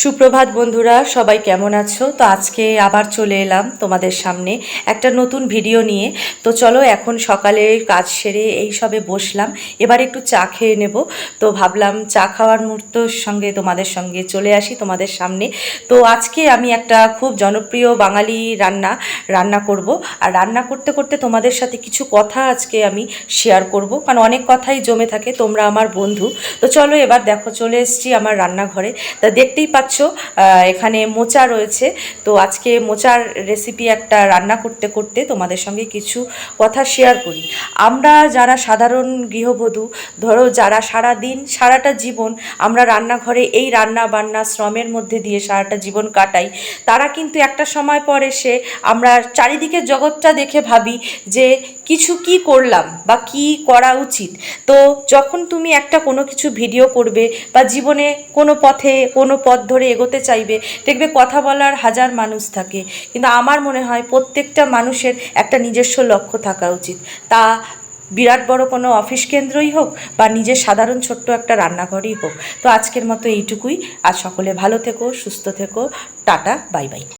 সুপ্রভাত বন্ধুরা, সবাই কেমন আছো? তো আজকে আবার চলে এলাম তোমাদের সামনে একটা নতুন ভিডিও নিয়ে। তো চলো এখন সকালে কাজ সেরে এই সবে বসলাম। এবার একটু চা খেয়ে নেব। তো ভাবলাম চা খাওয়ার মুহূর্তর সঙ্গে তোমাদের সঙ্গে চলে আসি তোমাদের সামনে। তো আজকে আমি একটা খুব জনপ্রিয় বাঙালি রান্না রান্না করব। আর রান্না করতে করতে তোমাদের সাথে কিছু কথা আজকে আমি শেয়ার করব। কারণ অনেক কথাই জমে থাকে, তোমরা আমার বন্ধু। তো চলো এবার দেখো, চলে এসেছি আমার রান্নাঘরে। তা দেখতেই পাচ্ছ আহ, এখানে মোচা রয়েছে। তো আজকে মোচার রেসিপি একটা রান্না করতে করতে তোমাদের সঙ্গে কিছু কথা শেয়ার করি। আমরা যারা সাধারণ গৃহবধূ ধরো যারা সারা দিন সারাটা জীবন আমরা রান্নাঘরে এই রান্না বান্না শ্রমের মধ্যে দিয়ে সারাটা জীবন কাটাই তারা কিন্তু একটা সময় পর এসে আমরা চারিদিকে জগৎটা দেখে ভাবি যে কিছু কি করলাম বা কি করা উচিত। তো যখন তুমি একটা কোনো কিছু ভিডিও করবে বা জীবনে কোনো পথে কোনো পথ ধরে এগোতে চাইবে। দেখবে কথা বলার হাজার মানুষ থাকে। কিন্তু আমার মনে হয় প্রত্যেকটা মানুষের একটা নিজস্ব লক্ষ্য থাকা উচিত। তা বিরাট বড় কোনো অফিস কেন্দ্রই হোক বা নিজের সাধারণ ছোট্ট একটা রান্নাঘরই হোক। তো আজকের মতো এইটুকুই। আর সকলে ভালো থেকো, সুস্থ থেকো। Tata, bye bye.